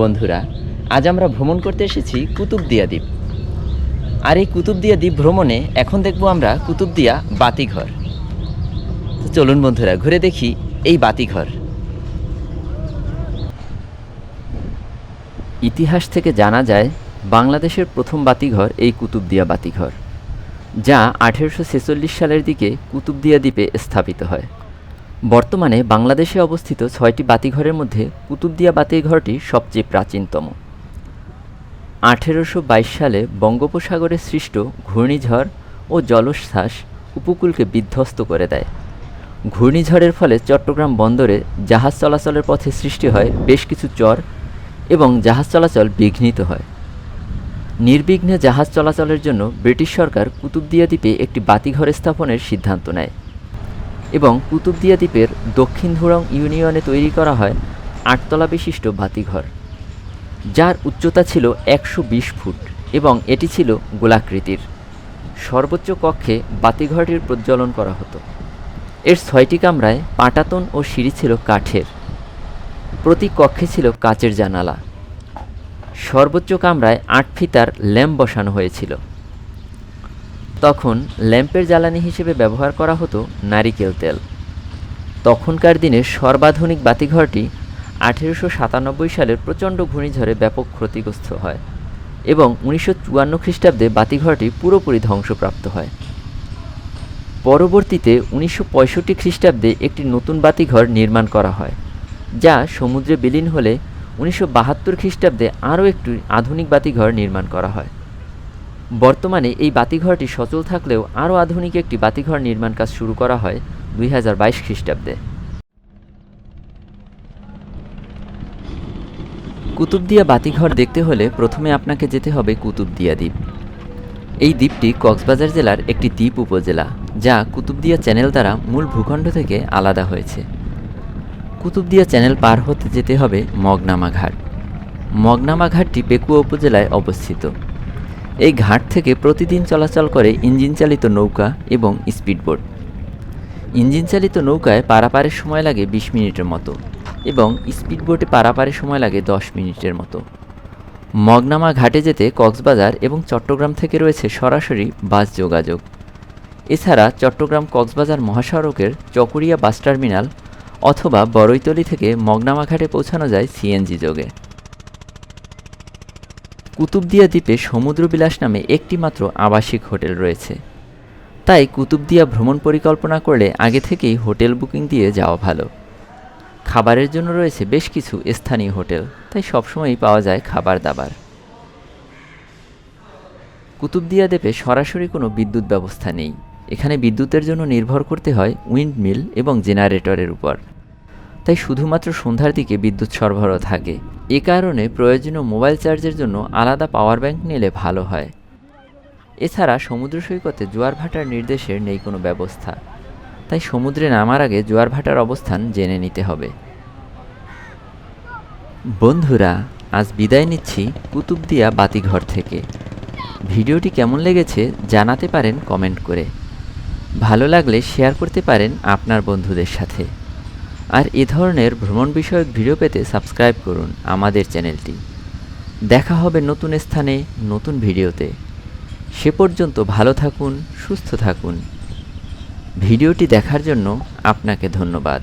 বন্ধুরা, আজ আমরা ভ্রমণ করতে এসেছি কুতুবদিয়া দ্বীপ। আর এই কুতুবদিয়া দ্বীপ ভ্রমণে এখন দেখব আমরা কুতুবদিয়া বাতিঘর। চলুন বন্ধুরা, ঘুরে দেখি এই বাতিঘর। ইতিহাস থেকে জানা যায়, বাংলাদেশের প্রথম বাতিঘর এই কুতুবদিয়া বাতিঘর, যা আঠেরোশো ছেচল্লিশ সালের দিকে কুতুবদিয়া দ্বীপে স্থাপিত হয়। বর্তমানে বাংলাদেশে অবস্থিত ছয়টি বাতিঘরের মধ্যে কুতুবদিয়া বাতিঘরটি সবচেয়ে প্রাচীনতম। আঠেরোশো বাইশ সালে বঙ্গোপসাগরে সৃষ্ট ঘূর্ণিঝড় ও জলোচ্ছ্বাস উপকূলকে বিধ্বস্ত করে দেয়। ঘূর্ণিঝড়ের ফলে চট্টগ্রাম বন্দরে জাহাজ চলাচলের পথে সৃষ্টি হয় বেশ কিছু চর এবং জাহাজ চলাচল বিঘ্নিত হয়। নির্বিঘ্নে জাহাজ চলাচলের জন্য ব্রিটিশ সরকার কুতুবদিয়া দ্বীপে একটি বাতিঘর স্থাপনের সিদ্ধান্ত নেয়। এবং কুতুবদিয়া দ্বীপের দক্ষিণ ধুরং ইউনিয়নে তৈরি করা হয় আটতলা বিশিষ্ট বাতিঘর, যার উচ্চতা ছিল একশো বিশ ফুট এবং এটি ছিল গোলাকৃতির। সর্বোচ্চ কক্ষে বাতিঘরটির প্রজ্বলন করা হতো। এর ছয়টি কামরায় পাটাতন ও সিঁড়ি ছিল কাঠের। প্রতি কক্ষে ছিল কাচের জানালা। সর্বোচ্চ কামরায় আট ফিতার ল্যাম্প বসানো হয়েছিল। তখন ল্যাম্পের জ্বালানি হিসেবে ব্যবহার করা হতো নারিকেল তেল। তখনকার দিনে সর্বাধুনিক বাতিঘরটি আঠেরোশো সাতানব্বই সালের প্রচণ্ড ঘূর্ণিঝড়ে ব্যাপক ক্ষতিগ্রস্ত হয় এবং উনিশশো চুয়ান্ন খ্রিস্টাব্দে বাতিঘরটি পুরোপুরি ধ্বংসপ্রাপ্ত হয়। পরবর্তীতে উনিশশো পঁয়ষট্টি খ্রিস্টাব্দে একটি নতুন বাতিঘর নির্মাণ করা হয়, যা সমুদ্রে বিলীন হলে উনিশশো বাহাত্তর খ্রিস্টাব্দে আরও একটি আধুনিক বাতিঘর নির্মাণ করা হয়। বর্তমানে এই বাতিঘরটি সচল থাকলেও আরও আধুনিক একটি বাতিঘর নির্মাণ কাজ শুরু করা হয় দুই হাজার বাইশ খ্রিস্টাব্দে। কুতুবদিয়া বাতিঘর দেখতে হলে প্রথমে আপনাকে যেতে হবে কুতুবদিয়া দ্বীপ। এই দ্বীপটি কক্সবাজার জেলার একটি দ্বীপ উপজেলা, যা কুতুবদিয়া চ্যানেল দ্বারা মূল ভূখণ্ড থেকে আলাদা হয়েছে। কুতুবদিয়া চ্যানেল পার হতে যেতে হবে মগনামা ঘাট। মগনামা ঘাটটি পেকুয়া উপজেলায় অবস্থিত। এই ঘাট থেকে প্রতিদিন চলাচল করে ইঞ্জিন চালিত নৌকা এবং স্পিডবোট। ইঞ্জিন চালিত নৌকায় পারাপারের সময় লাগে বিশ মিনিটের মতো এবং স্পিডবোটে পারাপারের সময় লাগে দশ মিনিটের মতো। মগনামা ঘাটে যেতে কক্সবাজার এবং চট্টগ্রাম থেকে রয়েছে সরাসরি বাস যোগাযোগ। এছাড়া চট্টগ্রাম কক্সবাজার মহাসড়কের চকরিয়া বাস টার্মিনাল অথবা বড়ইতলি থেকে মগনামা ঘাটে পৌঁছানো যায় সিএনজি যোগে। কুতুবদিয়া দ্বীপে সমুদ্রবিলাস নামে একটিমাত্র আবাসিক হোটেল রয়েছে। তাই কুতুবদিয়া ভ্রমণ পরিকল্পনা করলে আগে থেকেই হোটেল বুকিং দিয়ে যাওয়া ভালো। খাবারের জন্য রয়েছে বেশ কিছু স্থানীয় হোটেল, তাই সবসময়ই পাওয়া যায় খাবার দাবার। কুতুবদিয়া দ্বীপে সরাসরি কোনো বিদ্যুৎ ব্যবস্থা নেই। এখানে বিদ্যুতের জন্য নির্ভর করতে হয় উইন্ডমিল এবং জেনারেটরের উপর। তাই শুধুমাত্র সন্ধ্যার দিকে বিদ্যুৎ সরবরাহ থাকে। এ কারণে প্রয়োজনীয় মোবাইল চার্জের জন্য আলাদা পাওয়ার ব্যাংক নিলে ভালো হয়। এছাড়া সমুদ্র সৈকতে জোয়ার ভাটার নির্দেশের নেই কোনো ব্যবস্থা। তাই সমুদ্রে নামার আগে জোয়ার ভাটার অবস্থান জেনে নিতে হবে। বন্ধুরা, আজ বিদায় নিচ্ছি কুতুবদিয়া বাতিঘর থেকে। ভিডিওটি কেমন লেগেছে জানাতে পারেন কমেন্ট করে। ভালো লাগলে শেয়ার করতে পারেন আপনার বন্ধুদের সাথে। আর এ ধরনের ভ্রমণ বিষয়ক ভিডিও পেতে সাবস্ক্রাইব করুন আমাদের চ্যানেলটি। দেখা হবে নতুন স্থানে, নতুন ভিডিওতে। সে পর্যন্ত ভালো থাকুন, সুস্থ থাকুন। ভিডিওটি দেখার জন্য আপনাকে ধন্যবাদ।